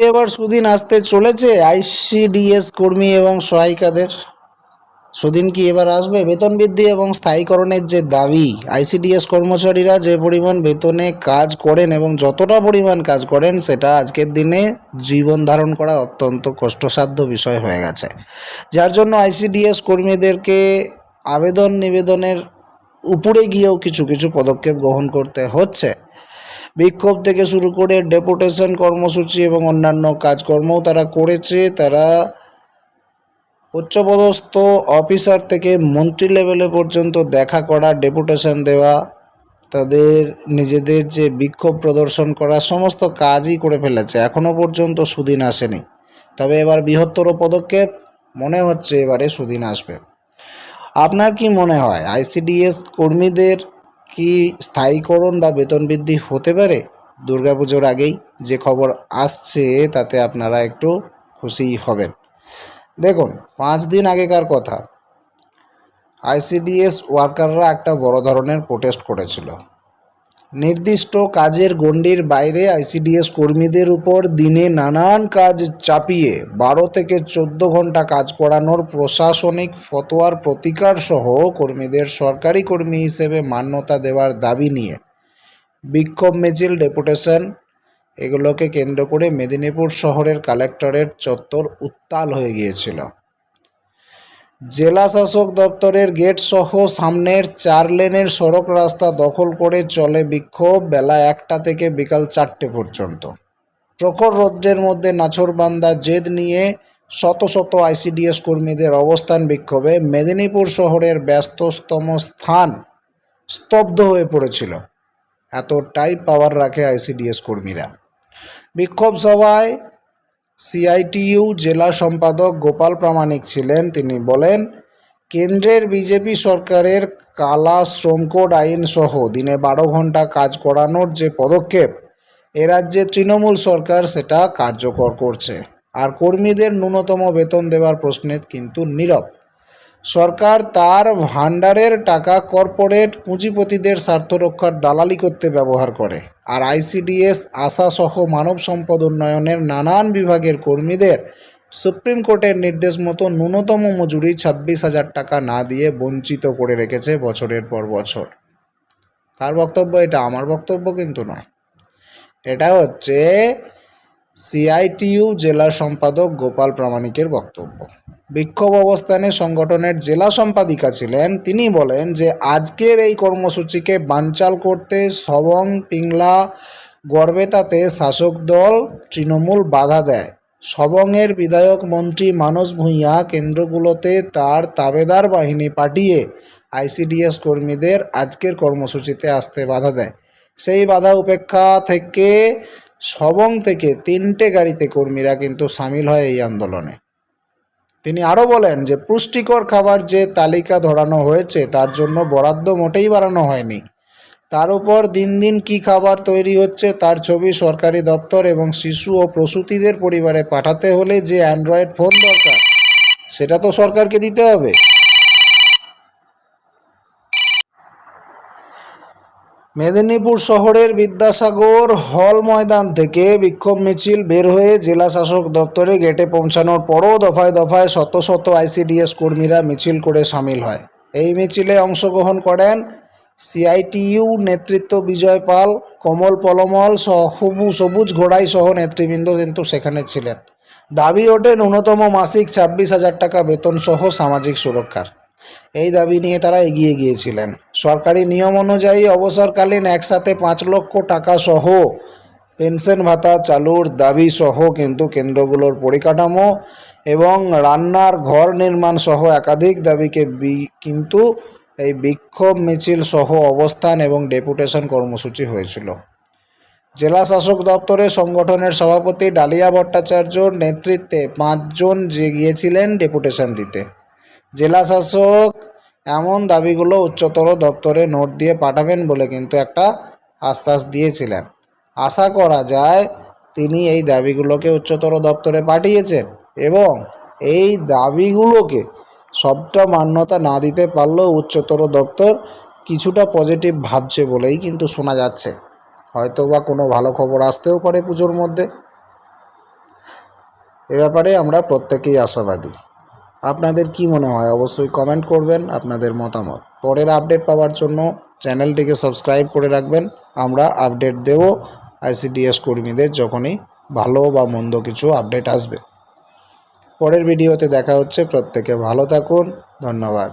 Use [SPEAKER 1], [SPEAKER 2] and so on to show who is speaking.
[SPEAKER 1] এবার সুদিন আসতে চলেছে আইসিডিএস কর্মী এবং সহায়িকাদের। সুদিন কি এবার আসবে? বেতন বৃদ্ধি এবং স্থায়ীকরণের যে দাবি, আইসিডিএস কর্মচারীরা যে পরিমাণ বেতনে কাজ করেন এবং যতটা পরিমাণ কাজ করেন, সেটা আজকের দিনে জীবন ধারণ করা অত্যন্ত কষ্টসাধ্য বিষয় হয়ে গেছে। যার জন্য আইসিডিএস কর্মীদেরকে আবেদন নিবেদনের উপরে গিয়েও কিছু কিছু পদক্ষেপ গ্রহণ করতে হচ্ছে। বিক্ষোভ থেকে শুরু করে ডেপুটেশন কর্মসূচি এবং অন্যান্য কাজকর্মও তারা করেছে। তারা উচ্চপদস্থ অফিসার থেকে মন্ত্রী লেভেলে পর্যন্ত দেখা করা, ডেপুটেশন দেওয়া, তাদের নিজেদের যে বিক্ষোভ প্রদর্শন করা, সমস্ত কাজই করে ফেলেছে। এখনও পর্যন্ত সুদিন আসেনি। তবে এবার বৃহত্তর পদক্ষেপ মনে হচ্ছে এবারে সুদিন আসবে। আপনার কি মনে হয়? আইসিডিএস কর্মীদের কি স্থায়ীকরণ বা বেতন বৃদ্ধি হতে পারে? দুর্গাপুজোর আগেই যে খবর আসছে তাতে আপনারা একটু খুশি হবেন। দেখুন, পাঁচ দিন আগেকার কথা। আইসিডিএস ওয়ার্কাররা একটা বড় ধরনের প্রোটেস্ট করেছিল। নির্দিষ্ট কাজের গণ্ডির বাইরে আইসিডিএস কর্মীদের উপর দিনে নানান কাজ চাপিয়ে বারো থেকে চোদ্দ ঘণ্টা কাজ করানোর প্রশাসনিক ফতোয়ার প্রতিকার সহ কর্মীদের সরকারি কর্মী হিসেবে মান্যতা দেওয়ার দাবি নিয়ে বিক্ষোভ মিছিল ডেপুটেশন। এগুলোকে কেন্দ্র করে মেদিনীপুর শহরের কালেক্টরেট চত্বর উত্তাল হয়ে গিয়েছিল। জেলা শাসক দপ্তরের গেট সহ সামনের চার লেনের সড়ক রাস্তা দখল করে চলে বিক্ষোভ বেলা একটা থেকে বিকাল চারটে পর্যন্ত। প্রখর রৌদ্রের মধ্যে নাছরবান্দা জেদ নিয়ে শত শত আইসিডিএস কর্মীদের অবস্থান বিক্ষোভে মেদিনীপুর শহরের ব্যস্ততম স্থান স্তব্ধ হয়ে পড়েছিল। এতটাই পাওয়ার রাখে আইসিডিএস কর্মীরা। বিক্ষোভ সভায় সিআইটিইউ জেলা সম্পাদক গোপাল প্রামাণিক ছিলেন। তিনি বলেন, কেন্দ্রের বিজেপি সরকারের কালা শ্রম কোড আইন সহ দিনে বারো ঘণ্টা কাজ করানোর যে পদক্ষেপ, এ রাজ্যে তৃণমূল সরকার সেটা কার্যকর করছে। আর কর্মীদের ন্যূনতম বেতন দেওয়ার প্রশ্নে কিন্তু নীরব। সরকার তার ভাণ্ডারের টাকা কর্পোরেট পুঁজিপতিদের স্বার্থ রক্ষার দালালি করতে ব্যবহার করে। আর আইসিডিএস আশা সহ মানব সম্পদ উন্নয়নের নানান বিভাগের কর্মীদের সুপ্রিম কোর্টের নির্দেশ মতো ন্যূনতম মজুরি ছাব্বিশ হাজার টাকা না দিয়ে বঞ্চিত করে রেখেছে বছরের পর বছর। কার বক্তব্য? এটা আমার বক্তব্য কিন্তু নয়। এটা হচ্ছে সিআইটিইউ জেলা সম্পাদক গোপাল প্রামাণিকের বক্তব্য। বিক্ষোভ অবস্থানে সংগঠনের জেলা সম্পাদিকা ছিলেন। তিনি বলেন যে, আজকের এই কর্মসূচিকে বানচাল করতে সবং, পিংলা, গড়বেতাতে শাসক দল তৃণমূল বাধা দেয়। সবংয়ের বিধায়ক মন্ত্রী মানস ভূঁইয়া কেন্দ্রগুলোতে তার তাবেদার বাহিনী পাঠিয়ে আইসিডিএস কর্মীদের আজকের কর্মসূচিতে আসতে বাধা দেয়। সেই বাধা উপেক্ষা থেকে সবং থেকে তিনটে গাড়িতে কর্মীরা কিন্তু সামিল হয় এই আন্দোলনে। তিনি আরও বলেন যে, পুষ্টিকর খাবার যে তালিকা ধরানো হয়েছে, তার জন্য বরাদ্দ মোটেই বাড়ানো হয়নি। তার উপর দিন দিন কী খাবার তৈরি হচ্ছে, তার ছবি সরকারি দপ্তর এবং শিশু ও প্রসূতিদের পরিবারে পাঠাতে হলে যে অ্যান্ড্রয়েড ফোন দরকার, সেটা তো সরকারকে দিতে হবে। মেদিনীপুর শহরের বিদ্যাসাগর হল ময়দান থেকে বিক্ষোভ মিছিল বের হয়ে জেলা শাসক দপ্তরে গেটে পৌঁছানোর পরও দফায় দফায় শত শত আইসিডিএস কর্মীরা মিছিল করে সামিল হয়। এই মিছিলে অংশগ্রহণ করেন সিআইটিইউ নেতৃত্ব বিজয় পাল, কমল পলমল সহ সবুজ ঘোড়াই সহ নেতৃবৃন্দ কিন্তু সেখানে ছিলেন। দাবি ওঠে ন্যূনতম মাসিক ছাব্বিশ হাজার টাকা বেতন সহ সামাজিক সুরক্ষার। এই দাবি নিয়ে তারা এগিয়ে গিয়েছিলেন। সরকারি নিয়ম অনুযায়ী অবসরকালীন একসাথে পাঁচ লক্ষ টাকা সহ পেনশন ভাতা চালুর দাবি সহ কিন্তু কেন্দ্রগুলোর পরিকাঠামো এবং রান্নার ঘর নির্মাণ সহ একাধিক দাবিকে বি- কিন্তু এই বিক্ষোভ মিছিল সহ অবস্থান এবং ডেপুটেশন কর্মসূচি হয়েছিল। জেলা শাসক দপ্তরে সংগঠনের সভাপতি ডালিয়া ভট্টাচার্যর নেতৃত্বে পাঁচজন যে গিয়েছিলেন ডেপুটেশন দিতে। জেলা শাসক এমন দাবিগুলো উচ্চতর দপ্তরে নোট দিয়ে পাঠাবেন বলে কিন্তু একটা আশ্বাস দিয়েছিলেন। আশা করা যায় তিনি এই দাবিগুলোকে উচ্চতর দপ্তরে পাঠিয়েছেন এবং এই দাবিগুলোকে সবটা মান্যতা না দিতে পারলেও উচ্চতর দপ্তর কিছুটা পজিটিভ ভাবছে বলেই কিন্তু শোনা যাচ্ছে। হয়তো বা কোনো ভালো খবর আসতেও পারে পুজোর মধ্যে। এ ব্যাপারে আমরা প্রত্যেকেই আশাবাদী। আপনাদের কি মনে হয়, অবশ্যই কমেন্ট করবেন আপনাদের মতামত। পরের আপডেট পাওয়ার জন্য চ্যানেলটিকে সাবস্ক্রাইব করে রাখবেন। আমরা আপডেট দেব আইসিডিএস কর্মীদের যখনই ভালো বা মন্দ কিছু আপডেট আসবে। পরের ভিডিওতে দেখা হচ্ছে, প্রত্যেকে ভালো থাকুন, ধন্যবাদ।